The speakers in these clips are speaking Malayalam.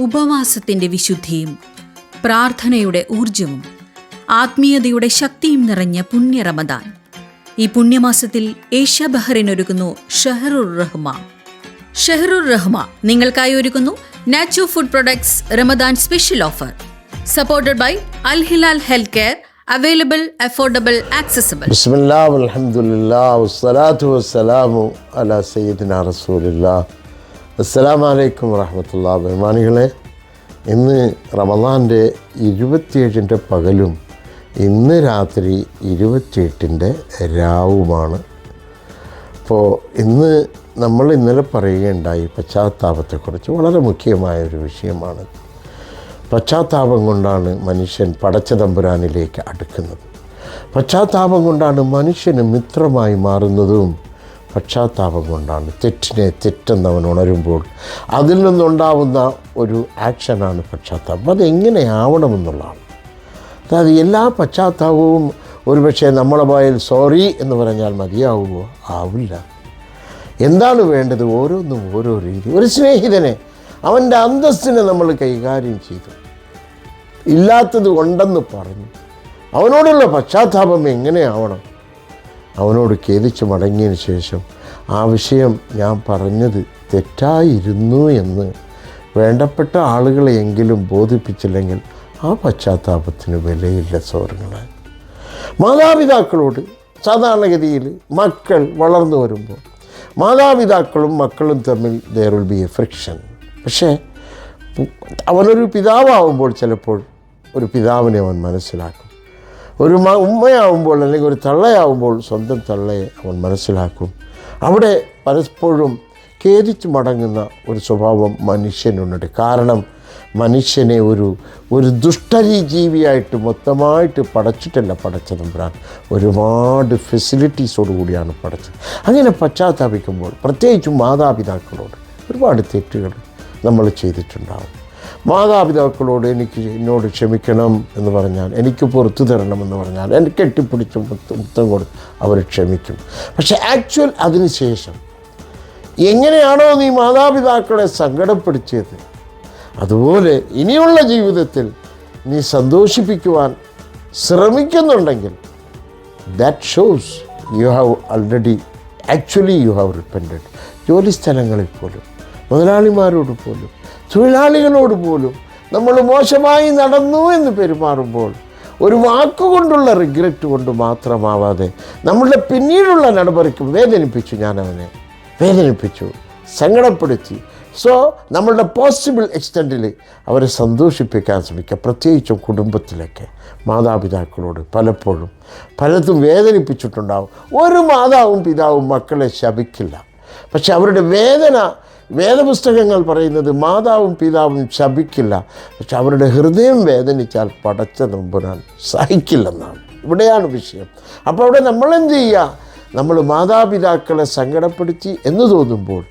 ഉപവാസത്തിന്റെ വിശുദ്ധിയും പ്രാർത്ഥനയുടെ ഊർജവും ആത്മീയതയുടെ ശക്തിയും നിറഞ്ഞ പുണ്യ റമദാൻ. ഈ പുണ്യമാസത്തിൽ ഏഷ്യ ബഹറിനൊരുക്കുന്നു ഷെഹറുർ റഹ്മ. ഷെഹറുർ റഹ്മ നിങ്ങൾക്കായി ഒരുക്കുന്നു Nachu food products Ramadan special offer. Supported by Al Hilal health care available affordable accessible. ബിസ്മില്ലാ അൽഹംദുലില്ലാ വസ്സലാത്തു വസ്സലാമു അലാ സയ്യിദിനാ റസൂലില്ലാ. അസ്സലാമു അലൈക്കും വറഹമത്തുള്ള ബഹുമാനികളെ ഇന്ന് റമദാന്റെ ഇരുപത്തിയേഴിന്റെ പകലും ഇന്ന് രാത്രി ഇരുപത്തിയെട്ടിന്റെ രാവുമാണ്. അപ്പോൾ ഇന്ന് നമ്മൾ ഇന്നലെ പറയുകയുണ്ടായി പശ്ചാത്താപത്തെക്കുറിച്ച് വളരെ മുഖ്യമായ ഒരു വിഷയമാണ്. പശ്ചാത്താപം കൊണ്ടാണ് മനുഷ്യൻ പടച്ച തമ്പുരാനിലേക്ക് അടുക്കുന്നത്. പശ്ചാത്താപം കൊണ്ടാണ് മനുഷ്യന് മിത്രമായി മാറുന്നതും പശ്ചാത്താപം കൊണ്ടാണ്. തെറ്റിനെ തെറ്റെന്നവൻ ഉണരുമ്പോൾ അതിൽ നിന്നുണ്ടാവുന്ന ഒരു ആക്ഷനാണ് പശ്ചാത്താപം. അതെങ്ങനെ ആവണമെന്നുള്ളതാണ്. അതായത് എല്ലാ പശ്ചാത്താപവും ഒരുപക്ഷെ നമ്മളെ വായിൽ സോറി എന്ന് പറഞ്ഞാൽ മതിയാവുമോ? ആവില്ല. എന്താണ് വേണ്ടത്? ഓരോന്നും ഓരോ രീതി. ഒരു സ്നേഹിതനെ അവന്റെ അന്തസ്സിനെ നമ്മൾ കൈകാര്യം ചെയ്തു. ഇല്ലാത്തത് ഉണ്ടെന്ന് പറഞ്ഞു. അവനോടുള്ള പശ്ചാത്താപം എങ്ങനെയാവണം അവനോട് ഖേദിച്ച് മടങ്ങിയതിന് ശേഷം ആ വിഷയം ഞാൻ പറഞ്ഞത് തെറ്റായിരുന്നു എന്ന് വേണ്ടപ്പെട്ട ആളുകളെയെങ്കിലും ബോധിപ്പിച്ചില്ലെങ്കിൽ ആ പശ്ചാത്താപത്തിന് വിലയില്ല സൗരങ്ങളെ മാതാപിതാക്കളോട് സാധാരണഗതിയിൽ മക്കൾ വളർന്നു വരുമ്പോൾ മാതാപിതാക്കളും മക്കളും തമ്മിൽ there will be a friction പക്ഷേ അവനൊരു പിതാവാകുമ്പോൾ ചിലപ്പോൾ ഒരു പിതാവിനെ അവൻ മനസ്സിലാക്കും. ഒരു മ ഉമ്മയാവുമ്പോൾ അല്ലെങ്കിൽ ഒരു തള്ളയാവുമ്പോൾ സ്വന്തം തള്ളയെ അവൻ മനസ്സിലാക്കും. അവിടെ പലപ്പോഴും ഖേദിച്ച് മടങ്ങുന്ന ഒരു സ്വഭാവം മനുഷ്യനുണ്ട്. കാരണം മനുഷ്യനെ ഒരു ഒരു ദുഷ്ടരീ ജീവിയായിട്ട് മൊത്തമായിട്ട് പടച്ചിട്ടല്ല പടച്ച തമ്പുരാൻ ഒരുപാട് ഫെസിലിറ്റീസോടു കൂടിയാണ് പടച്ചത്. അങ്ങനെ പശ്ചാത്താപിക്കുമ്പോൾ പ്രത്യേകിച്ചും മാതാപിതാക്കളോട് ഒരുപാട് തെറ്റുകൾ നമ്മൾ ചെയ്തിട്ടുണ്ടാവും. മാതാപിതാക്കളോട് എനിക്ക് എന്നോട് ക്ഷമിക്കണം എന്ന് പറഞ്ഞാൽ എനിക്ക് പുറത്തു തരണം എന്ന് പറഞ്ഞാൽ എനിക്ക് കെട്ടിപ്പിടിച്ച് മുത്തം കൊടുത്ത് അവർ ക്ഷമിക്കും. പക്ഷെ ആക്ച്വൽ അതിന് ശേഷം എങ്ങനെയാണോ നീ മാതാപിതാക്കളെ സങ്കടപ്പെടുത്തിയത് അതുപോലെ ഇനിയുള്ള ജീവിതത്തിൽ നീ സന്തോഷിപ്പിക്കുവാൻ ശ്രമിക്കുന്നുണ്ടെങ്കിൽ that shows you have already actually you have ripened ജോലി സ്ഥലങ്ങളിൽ പോലും മുതലാളിമാരോട് പോലും തൊഴിലാളികളോട് പോലും നമ്മൾ മോശമായി നടന്നു എന്ന് പെരുമാറുമ്പോൾ ഒരു വാക്കുകൊണ്ടുള്ള റിഗ്രറ്റ് കൊണ്ട് മാത്രമാവാതെ നമ്മളുടെ പിന്നീടുള്ള നടപടിക്കും വേദനിപ്പിച്ചു ഞാൻ അവനെ വേദനിപ്പിച്ചു സങ്കടപ്പെടുത്തി. സോ നമ്മളുടെ പോസിബിൾ എക്സ്റ്റന്റിൽ അവരെ സന്തോഷിപ്പിക്കാൻ ശ്രമിക്കുക. പ്രത്യേകിച്ചും കുടുംബത്തിലൊക്കെ. മാതാപിതാക്കളോട് പലപ്പോഴും പലതും വേദനിപ്പിച്ചിട്ടുണ്ടാവും. ഒരു മാതാവും പിതാവും മക്കളെ ശപിക്കില്ല. പക്ഷെ അവരുടെ വേദന വേദപുസ്തകങ്ങൾ പറയുന്നത് മാതാവും പിതാവും ശപിക്കില്ല. പക്ഷെ അവരുടെ ഹൃദയം വേദനിച്ചാൽ പടച്ച നമ്പുരാൻ സഹിക്കില്ലെന്നാണ്. ഇവിടെയാണ് വിഷയം. അപ്പോൾ അവിടെ നമ്മളെന്ത് ചെയ്യുക? നമ്മൾ മാതാപിതാക്കളെ സങ്കടപ്പെടുത്തി എന്ന് തോന്നുമ്പോൾ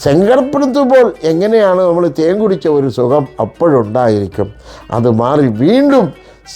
സങ്കടപ്പെടുത്തുമ്പോൾ എങ്ങനെയാണ് നമ്മൾ തേൻ കുടിച്ച ഒരു സുഖം അപ്പോഴുണ്ടായിരിക്കും? അത് മാറി വീണ്ടും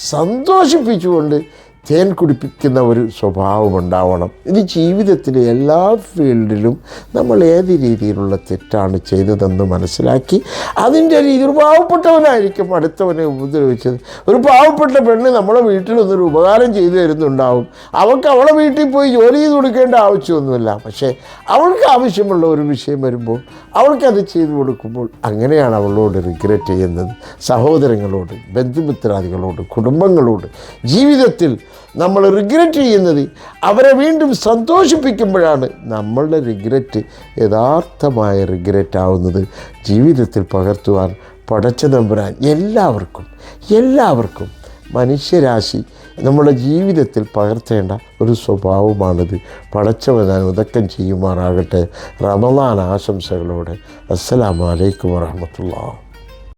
സന്തോഷിപ്പിച്ചുകൊണ്ട് തേൻ കുടിപ്പിക്കുന്ന ഒരു സ്വഭാവം ഉണ്ടാവണം. ഇത് ജീവിതത്തിലെ എല്ലാ ഫീൽഡിലും നമ്മൾ ഏത് രീതിയിലുള്ള തെറ്റാണ് ചെയ്തതെന്ന് മനസ്സിലാക്കി അതിന്റെ രീതി ഒരു പാവപ്പെട്ടവനായിരിക്കും അടുത്തവനെ ഉപദ്രവിച്ചത്. ഒരു പാവപ്പെട്ട പെണ്ണ് നമ്മളെ വീട്ടിൽ ഒന്നൊരു ഉപകാരം ചെയ്തു തരുന്നുണ്ടാവും. അവൾക്ക് അവളെ വീട്ടിൽ പോയി ജോലി ചെയ്ത് കൊടുക്കേണ്ട ആവശ്യമൊന്നുമില്ല. പക്ഷേ അവൾക്ക് ആവശ്യമുള്ള ഒരു വിഷയം വരുമ്പോൾ അവൾക്കത് ചെയ്തു കൊടുക്കുമ്പോൾ അങ്ങനെയാണ് അവളോട് റിഗ്രറ്റ് ചെയ്യുന്നത്. സഹോദരങ്ങളോട് ബന്ധുമിത്രാദികളോട് കുടുംബങ്ങളോട് ജീവിതത്തിൽ നമ്മൾ റിഗ്രറ്റ് ചെയ്യുന്നത്. അവരെ വീണ്ടും സന്തോഷിപ്പിക്കുമ്പോഴാണ് നമ്മളുടെ റിഗ്രറ്റ് യഥാർത്ഥമായ റിഗ്രറ്റ് ആവുന്നത്. ജീവിതത്തിൽ പകർത്തുവാൻ പടച്ച നമ്പുരാൻ എല്ലാവർക്കും എല്ലാവർക്കും മനുഷ്യരാശി നമ്മുടെ ജീവിതത്തിൽ പകർത്തേണ്ട ഒരു സ്വഭാവമാണിത്. പടച്ചവനാൻ ഉദക്കം ചെയ്യുമാറാകട്ടെ. റമദാൻ ആശംസകളോടെ. അസ്സലാമലൈക്കും വറഹമത്തുള്ള